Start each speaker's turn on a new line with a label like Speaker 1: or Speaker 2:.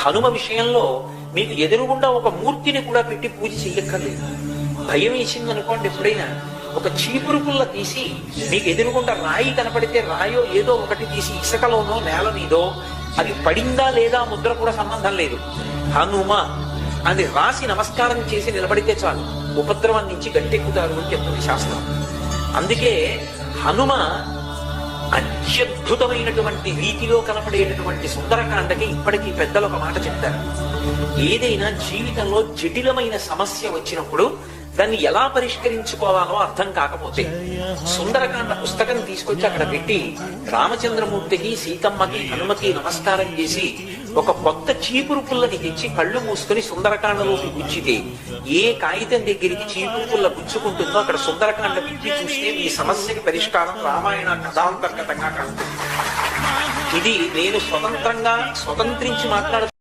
Speaker 1: హనుమ విషయంలో మీకు ఎదురుగుండా ఒక మూర్తిని కూడా పెట్టి పూజ చెయ్యక్కర్లేదు. భయం వేసింది అనుకోండి ఎప్పుడైనా. ఒక చీపురు పుల్ల తీసి మీకు ఎదురుగుండా రాయి కనపడితే రాయో ఏదో ఒకటి తీసి ఇసుకలోనో నేల మీదో అది పడిందా లేదా ముద్ర కూడా సంబంధం లేదు. హనుమ అది రాసి నమస్కారం చేసి నిలబడితే చాలు. ఉపద్రవం నుంచి గట్టెక్కుతారు అని చెప్తుంది శాస్త్రం. అందుకే హనుమ అత్యద్భుతమైనటువంటి రీతిలో కనపడేటటువంటి సుందరకాండకి ఇప్పటికీ పెద్దలు ఒక మాట చెప్తారు. ఏదైనా జీవితంలో జటిలమైన సమస్య వచ్చినప్పుడు దాన్ని ఎలా పరిష్కరించుకోవాలో అర్థం కాకపోతే సుందరకాండ పుస్తకం తీసుకొచ్చి అక్కడ పెట్టి రామచంద్రమూర్తికి సీతమ్మకి హనుమకి నమస్కారం చేసి ఒక కొత్త చీపురు పుల్లని తెచ్చి కళ్ళు మూసుకొని సుందరకాండలోకి గుచ్చితే ఏ కాగితం దగ్గరికి చీపురు పుల్ల గుచ్చుకుంటుందో అక్కడ సుందరకాండ విప్పి చూస్తే మీ సమస్యకి పరిష్కారం రామాయణ కథాంతర్గతంగా కలుగుతుంది ఇది నేను స్వతంత్రంగా స్వతంత్రించి మాట్లాడుతున్నాను